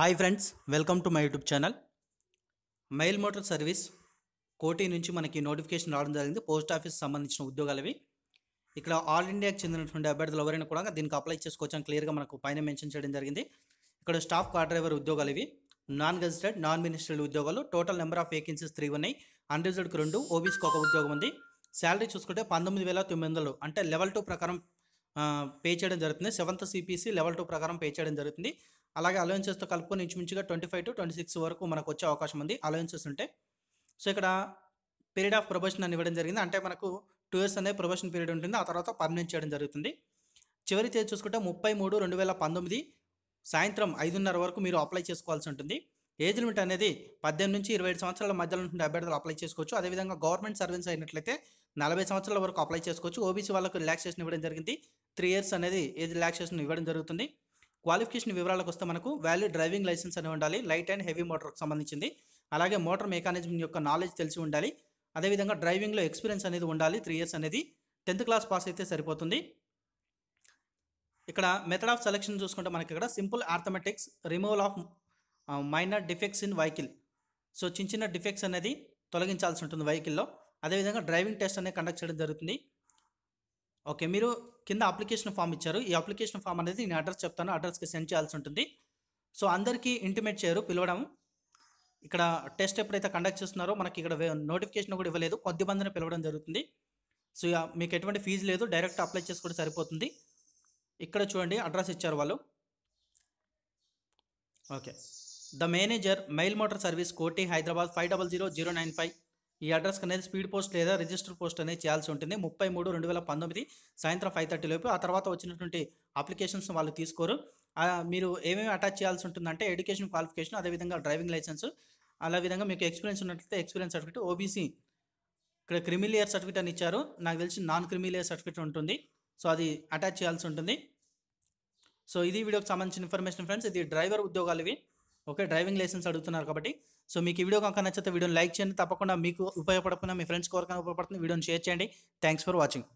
Hi friends welcome to my YouTube channel mail motor service Koti నుంచి మనకి notification రావడం జరిగింది. పోస్ట్ ఆఫీస్ సంబంధించిన ఉద్యోగాలవి ఇక్కడ ఆల్ ఇండియాకి చెందినటువంటి అభ్యర్థులు ఎవరైనా కూడా దీనికి అప్లై చేసుకోవచ్చు అని క్లియర్గా మనకు పైన మెన్షన్ చేయడం జరిగింది. ఇక్కడ స్టాఫ్ కార్ డ్రైవర్ ఉద్యోగాలు ఇవి. నాన్ గెజిటెడ్ నాన్ మినిస్ట్రియల్ ఉద్యోగాలు. Total number of vacancies three ఉన్నాయి. అన్రిజర్వ్డ్కి రెండు ఓబీసీకి ఒక ఉద్యోగం ఉంది. శాలరీ చూసుకుంటే పంతొమ్మిది వేల తొమ్మిది వందలు. అంటే లెవెల్ టూ ప్రకారం పే చేయడం జరుగుతుంది. సెవెంత్ సిపిసి లెవెల్ టూ ప్రకారం పే చేయడం జరుగుతుంది. అలాగే అలయన్సెస్తో కలుపుకొని ఇంచుమించుగా twenty five to twenty six వరకు మనకు వచ్చే అవకాశం ఉంది. అలయన్సెస్ ఉంటే. సో ఇక్కడ పీరియడ్ ఆఫ్ ప్రొబేషన్ అని ఇవ్వడం జరిగింది. అంటే మనకు టూ ఇయర్స్ అనే ప్రొబేషన్ పీరియడ్ ఉంటుంది. ఆ తర్వాత పర్మనెంట్ చేయడం జరుగుతుంది. చివరి తేదీ చూసుకుంటే ముప్పై మూడు రెండు వేల పంతొమ్మిది సాయంత్రం ఐదున్నర వరకు మీరు అప్లై చేసుకోవాల్సి ఉంటుంది. ఏజ్ లిమిట్ అనేది పద్దెనిమిది నుంచి ఇరవై ఐదు సంవత్సరాల మధ్యలో ఉండే అభ్యర్థులు అప్లై చేసుకోవచ్చు. అదేవిధంగా గవర్నమెంట్ సర్వీస్ అయినట్లయితే నలభై సంవత్సరాల వరకు అప్లై చేసుకోవచ్చు. ఓబీసీ వాళ్ళకు రిలాక్సేషన్ ఇవ్వడం జరిగింది. త్రీ ఇయర్స్ అనేది ఏజ్ రిలాక్సేషన్ ఇవ్వడం జరుగుతుంది. క్వాలిఫికేషన్ వివరాలకు వస్తే మనకు వ్యాలిడ్ డ్రైవింగ్ లైసెన్స్ అని ఉండాలి. లైట్ అండ్ హెవీ మోటార్కి సంబంధించింది. అలాగే మోటార్ మెకానిజం యొక్క నాలెడ్జ్ తెలిసి ఉండాలి. అదేవిధంగా డ్రైవింగ్లో ఎక్స్పీరియన్స్ అనేది ఉండాలి. త్రీ ఇయర్స్ అనేది టెన్త్ క్లాస్ పాస్ అయితే సరిపోతుంది. ఇక్కడ మెథడ్ ఆఫ్ సెలెక్షన్ చూసుకుంటే మనకి ఇక్కడ simple arithmetics removal of minor defects in vehicle so చిన్న చిన్న డిఫెక్ట్స్ అనేది తొలగించాల్సి ఉంటుంది వెహికల్లో అదేవిధంగా డ్రైవింగ్ టెస్ట్ అనేది కండక్ట్ చేయడం జరుగుతుంది. ఓకే మీరు కింద అప్లికేషన్ ఫామ్ ఇచ్చారు. ఈ అప్లికేషన్ ఫామ్ అనేది నేను అడ్రస్ చెప్తాను. అడ్రస్కి సెండ్ చేయాల్సి ఉంటుంది. సో అందరికీ ఇంటిమేట్ చేయరు పిలవడం ఇక్కడ టెస్ట్ ఎప్పుడైతే కండక్ట్ చేస్తున్నారో మనకి ఇక్కడ నోటిఫికేషన్ కూడా ఇవ్వలేదు. కొద్ది మందిని పిలవడం జరుగుతుంది. సో ఇక మీకు ఎటువంటి ఫీజు లేదు. డైరెక్ట్ అప్లై చేసుకుంటే సరిపోతుంది. ఇక్కడ చూడండి అడ్రస్ ఇచ్చారు వాళ్ళు. Okay the manager mail motor service Koti Hyderabad five double zero zero nine five. ఈ అడ్రస్కి అనేది స్పీడ్ పోస్ట్ లేదా రిజిస్టర్ పోస్ట్ అనేది చేయాల్సి ఉంటుంది. ముప్పై మూడు రెండు వేల పంతొమ్మిది సాయంత్రం ఫైవ్ థర్టీ లోపు ఆ తర్వాత వచ్చినటువంటి అప్లికేషన్స్ వాళ్ళు తీసుకోరు. మీరు ఏమేమి అటాచ్ చేయాల్సి ఉంటుందంటే ఎడ్యుకేషన్ క్వాలిఫికేషన్ అదేవిధంగా డ్రైవింగ్ లైసెన్స్ అలా విధంగా మీకు ఎక్స్పీరియన్స్ ఉన్నట్లయితే ఎక్స్పీరియన్స్ సర్టిఫికేట్ ఓబీసీ ఇక్కడ క్రిమిలియర్ సర్టిఫికేట్ అని ఇచ్చారు. నాకు తెలిసి నాన్ క్రిమిలియర్ సర్టిఫికేట్ ఉంటుంది. సో అది అటాచ్ చేయాల్సి ఉంటుంది. సో ఇది వీడియోకి సంబంధించిన ఇన్ఫర్మేషన్ ఫ్రెండ్స్. ఇది డ్రైవర్ ఉద్యోగాలు ఇవి. ఓకే డ్రైవింగ్ లైసెన్స్ అడుగుతున్నారు కాబట్టి. సో మీకు ఈ వీడియో కనుక నచ్చితే వీడియోని లైక్ చేయండి. తప్పకుండా మీకు ఉపయోగపడకుండా మీ ఫ్రెండ్స్ ఎవరికైనా ఉపయోగపడుతుంది వీడియోని షేర్ చేయండి. Thanks for watching.